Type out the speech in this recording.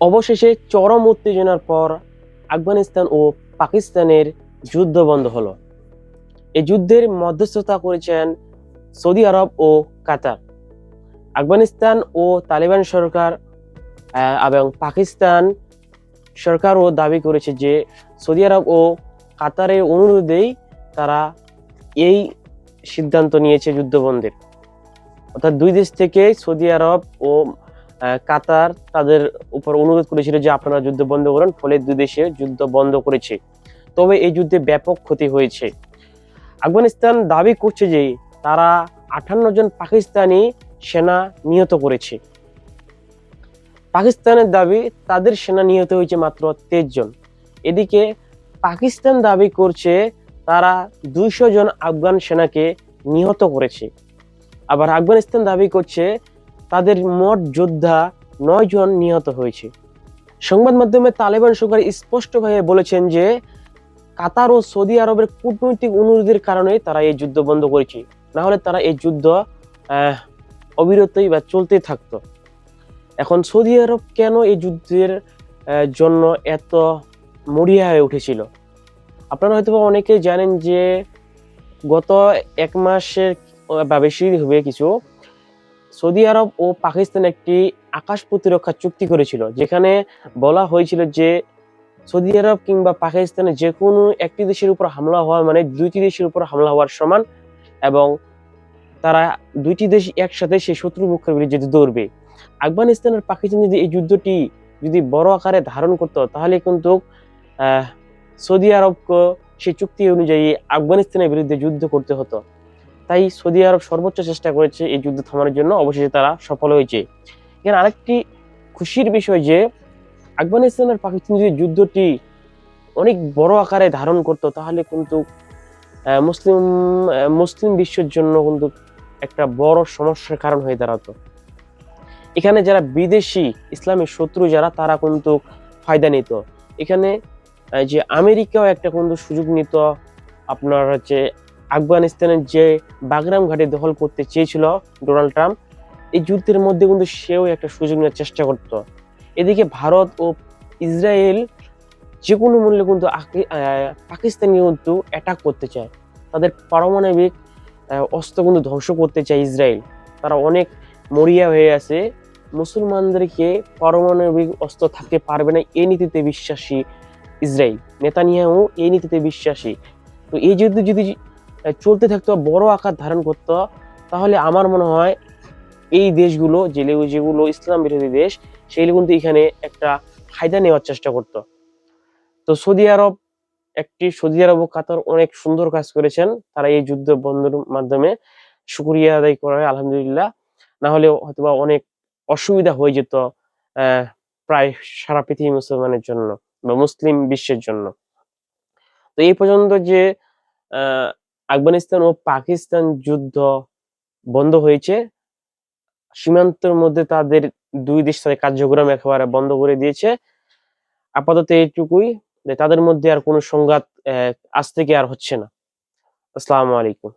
অবশেষে চরম উত্তেজনার পর আফগানিস্তান ও পাকিস্তানের যুদ্ধ বন্ধ হলো। এই যুদ্ধের মধ্যস্থতা করেছেন সৌদি আরব ও কাতার। আফগানিস্তান ও তালিবান সরকার এবং পাকিস্তান সরকারও দাবি করেছে যে সৌদি আরব ও কাতারের অনুরোধেই তারা এই সিদ্ধান্ত নিয়েছে যুদ্ধবন্ধের অর্থাৎ দুই দেশ থেকে সৌদি আরব ও কাতার তাদের উপর অনুরোধ করেছিল যে আপনারা যুদ্ধ বন্ধ করুন, ফলে দুই দেশে যুদ্ধ বন্ধ করেছে। তবে এই যুদ্ধে ব্যাপক ক্ষতি হয়েছে। আফগানিস্তান দাবি করছে যে তারা আটান্ন জন পাকিস্তানি সেনা নিহত করেছে। পাকিস্তানের দাবি, তাদের সেনা নিহত হয়েছে মাত্র তেইশ জন। এদিকে পাকিস্তান দাবি করছে তারা দুইশো জন আফগান সেনাকে নিহত করেছে। আবার আফগানিস্তান দাবি করছে তাদের মোট যোদ্ধা নয় জন নিহত হয়েছে। সংবাদ মাধ্যমে তালেবান সরকার স্পষ্টভাবে বলেছেন যে, কাতার ও সৌদি আরবের কূটনৈতিক অনুরোধের কারণে তারা এই যুদ্ধ বন্ধ করেছে। না হলে তারা এই যুদ্ধ অবিরতই বা চলতে থাকতো। এখন সৌদি আরব কেন এই যুদ্ধের জন্য এত মরিয়া হয়ে উঠেছিল? আপনারা হয়তো বা অনেকে জানেন যে, গত এক মাসের, বা বেশি হবে কিছু সৌদি আরব ও পাকিস্তান একটি আকাশ প্রতিরক্ষা চুক্তি করেছিল, যেখানে বলা হয়েছিল যে সৌদি আরব কিংবা পাকিস্তানের যে কোনো একটি দেশের উপর হামলা হওয়া মানে দুইটি দেশের উপর হামলা হওয়ার সমান এবং তারা দুইটি দেশ একসাথে সেই শত্রু মুখের বিরুদ্ধে যুদ্ধ করবে আফগানিস্তান আর পাকিস্তান যদি এই যুদ্ধটি যদি বড় আকারে ধারণ করতো, তাহলে কিন্তু সৌদি আরবকে সেই চুক্তি অনুযায়ী আফগানিস্তানের বিরুদ্ধে যুদ্ধ করতে হতো। তাই সৌদি আরব সর্বোচ্চ চেষ্টা করেছে এই যুদ্ধ থামানোর জন্য। অবশেষে তারা সফল হয়েছে। এখানে আরেকটি খুশির বিষয় যে, আফগানিস্তান আর পাকিস্তান যদি যুদ্ধটি অনেক বড় আকারে ধারণ করতো, তাহলে কিন্তু মুসলিম মুসলিম বিশ্বের জন্য কিন্তু একটা বড় সমস্যার কারণ হয়ে দাঁড়াতো। এখানে যারা বিদেশি ইসলামের শত্রু যারা, তারা কিন্তু ফায়দা নিত। এখানে যে আমেরিকাও একটা কিন্তু সুযোগ নিত, আপনার হচ্ছে আফগানিস্তানের যে বাগরাম ঘাটে দখল করতে চেয়েছিল ডোনাল্ড ট্রাম্প এই যুদ্ধের মধ্যে কিন্তু সেও একটা সুযোগ নেওয়ার চেষ্টা করত। এদিকে ভারত ও ইসরায়েল যে কোনো মূল্যে কিন্তু আহ, কিন্তু অ্যাটাক করতে চায়। তাদের পারমাণবিক অস্ত্র কিন্তু ধ্বংস করতে চায় ইসরায়েল। তারা অনেক মরিয়া হয়ে আছে। মুসলমানদেরকে পারমাণবিক অস্ত্র থাকতে পারবে না এই নীতিতে বিশ্বাসী ইসরায়েল। নেতানিয়াও এই নীতিতে বিশ্বাসী। তো এই যুদ্ধ যদি চলতে থাকতো, বড় আকার ধারণ করতো, তাহলে আমার মনে হয় এই দেশগুলো যেগুলো যেগুলো ইসলাম বিরোধী দেশ, সেগুলো কিন্তু এখানে একটা ফায়দা নেওয়ার চেষ্টা করতো। তো সৌদি আরব, একটি সৌদি আরব কাতার অনেক সুন্দর কাজ করেছেন। তারা এই যুদ্ধ বন্ধের মাধ্যমে শুক্রিয়া আদায় করা হয় আলহামদুলিল্লাহ। না হলে হয়তোবা অনেক অসুবিধা হয়ে যেত প্রায় সারা পৃথিবী মুসলমানের জন্য বা মুসলিম বিশ্বের জন্য। তো এই পর্যন্ত যে আফগানিস্তান ও পাকিস্তান যুদ্ধ বন্ধ হয়েছে। সীমান্তের মধ্যে তাদের দুই দেশ তাদের কার্যক্রম একেবারে বন্ধ করে দিয়েছে। আপাতত এইটুকুই। তাদের মধ্যে আর কোনো সংঘাত আজ থেকে আর হচ্ছে না। আসসালামু আলাইকুম।